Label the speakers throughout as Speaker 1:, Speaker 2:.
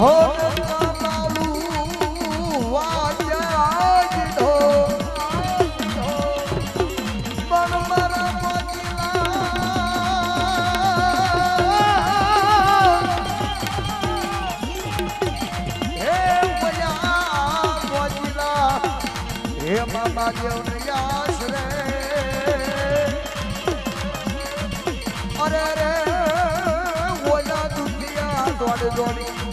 Speaker 1: બાબુ વાજા જીધો પણ મારા મોજીલા હે મજા મોજીલા હે મામા દેવ ને યાસ અરે રે, ઓલા દુખિયા દોડ દોડી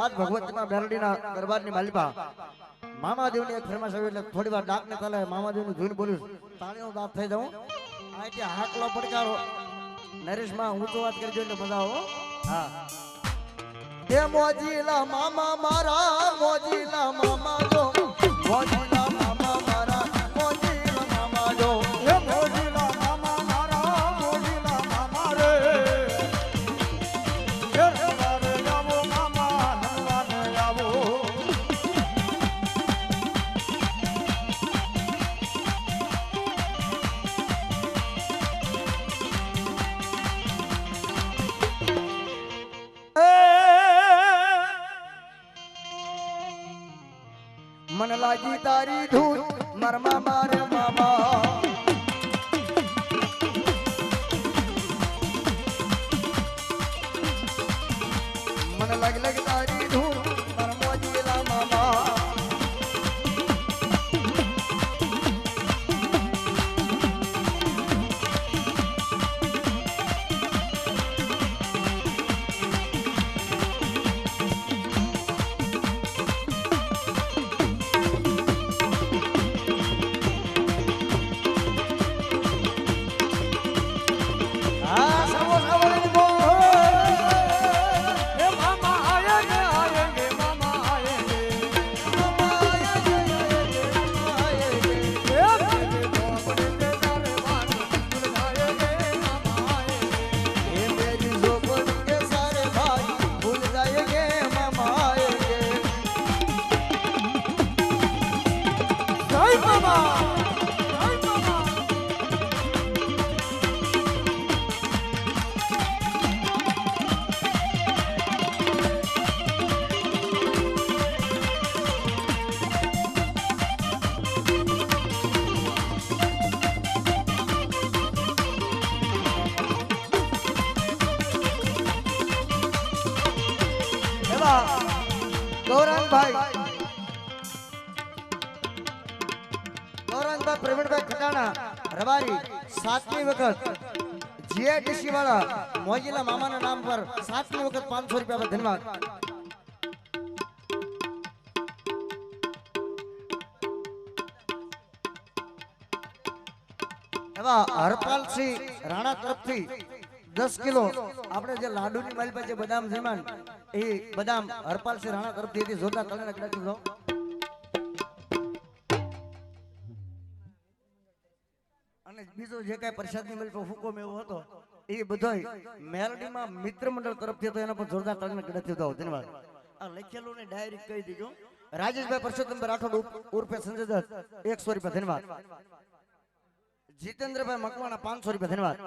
Speaker 1: આજ ભગવતીમાં બેરડીના દરબારની માલિકા મામાદેવની એક ફરમાશ આવી એટલે થોડી વાર ડાકને તલે મામાદેવનું જોઈને બોલ્યું તાળીનો દાંત થઈ જાઉં. અહીંથી હાકલો પડકારો. નરેશમાં ઊંચો વાત કરજો એટલે મજા આવો હા. એ મોજીલા મામા મારા, મોજીલા મામા જો મોજીલા મન લાગી તારી ધૂન મરમા માર મામા મન લાગ લાગ તારી ધૂન ગૌરાંગભાઈ ગૌરાંગભાઈ પ્રવીણભાઈ ખટાણા રબારી, સાતમી વખત જીઆઈટીસી વાળા મોજીલા મામાના નામ પર સાતમી વખત પાંચસો રૂપિયા ધન્યવાદ. હરપાલસિંહ રાણા તરફથી દસ કિલો આપણે જે લાડુની બદામ જમાન એ બદામ હરપાલસિંહ રાણા તરફથી અને બીજો જે કાંઈ પ્રસાદની મળી હુકમ એવો હતો એ બધોય મેલડીમાં મિત્ર મંડળ તરફથી હતો એના પર જોરદાર તળીને ગણતરી દો ધન્યવાદ આ લખેલું ને ડાયરી કહી દીજો રાજેશભાઈ પરસોત્તમ રાઠોડ ઉર્ફે સંજય દત્ત એકસો રૂપિયા ધન્યવાદ જીતેન્દ્રભાઈ મકવાણા પાંચસો રૂપિયા ધન્યવાદ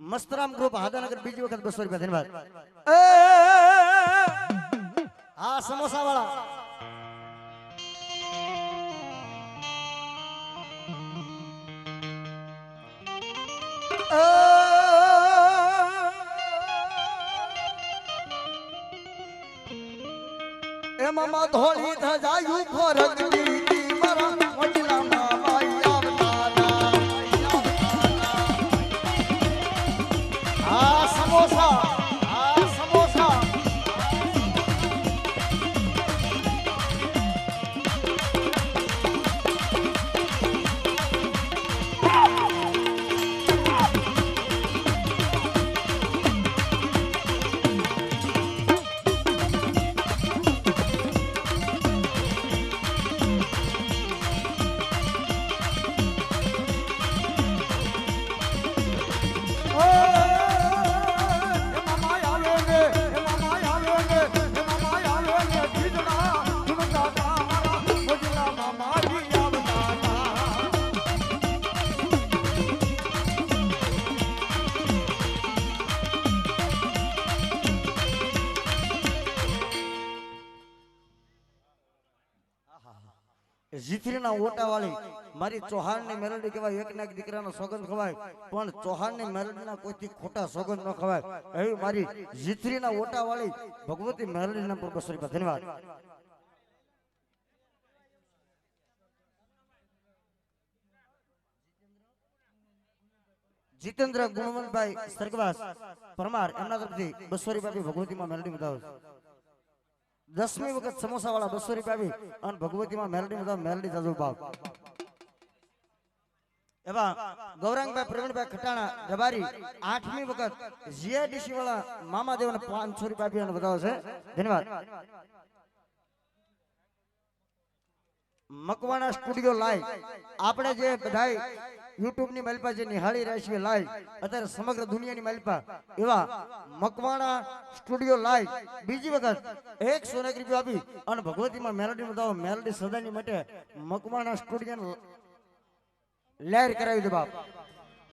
Speaker 1: મસ્તરામ ગ્રુપ હાદાનગર બીજી વખત બસો રૂપિયા ધન્યવાદ આ સમોસા વાળા એમાં ધોળી ધજાયું ફરક દીધી મારા જીથરીના ઓટા વાળી મારી ચૌહાણની મેલડી કહેવાય એક ના એક દીકરાનો સોગંદ ખવાય, પણ ચૌહાણની મેલડીના કોઈથી ખોટા સોગંદ ન ખવાય. એવી મારી જીથરીના ઓટા વાળી ભગવતી મેલડીના પર ધન્યવાદ. જીતેન્દ્ર ગુણવંતભાઈ સરગવાસ પરમાર, એમના તરફથી બસો રૂપિયા ભગવતીમાં મેલડી બતાવે. દસમી વખત સમોસા વાળા બસો રૂપિયા આપી અને ભગવતીમાં મેલડી બધા મેલડી જાજુ ભાવ એવા ગૌરાંગભાઈ પ્રવીણભાઈ ખટાણા જબારી આઠમી વખત જીઆઈડીસી વાળા મામાદેવને પાંચસો રૂપિયા આપી અને બતાવે છે. ધન્યવાદ. Makwana studio live. આપણે જે બધાય યુટ્યુબની માલિપા જે નિહાળી રહ્યા છીએ લાઈવ, અત્યારે સમગ્ર દુનિયાની માલિપા, એવા મકવાણા સ્ટુડિયો લાઈવ. બીજી વખત એક સોને રૂપિયા આપી અને ભગવતીમાં મેલોડી બતાવો, મેલોડી સદાની માટે મકવાણા સ્ટુડિયો લહેર કરાવી દે બાપ.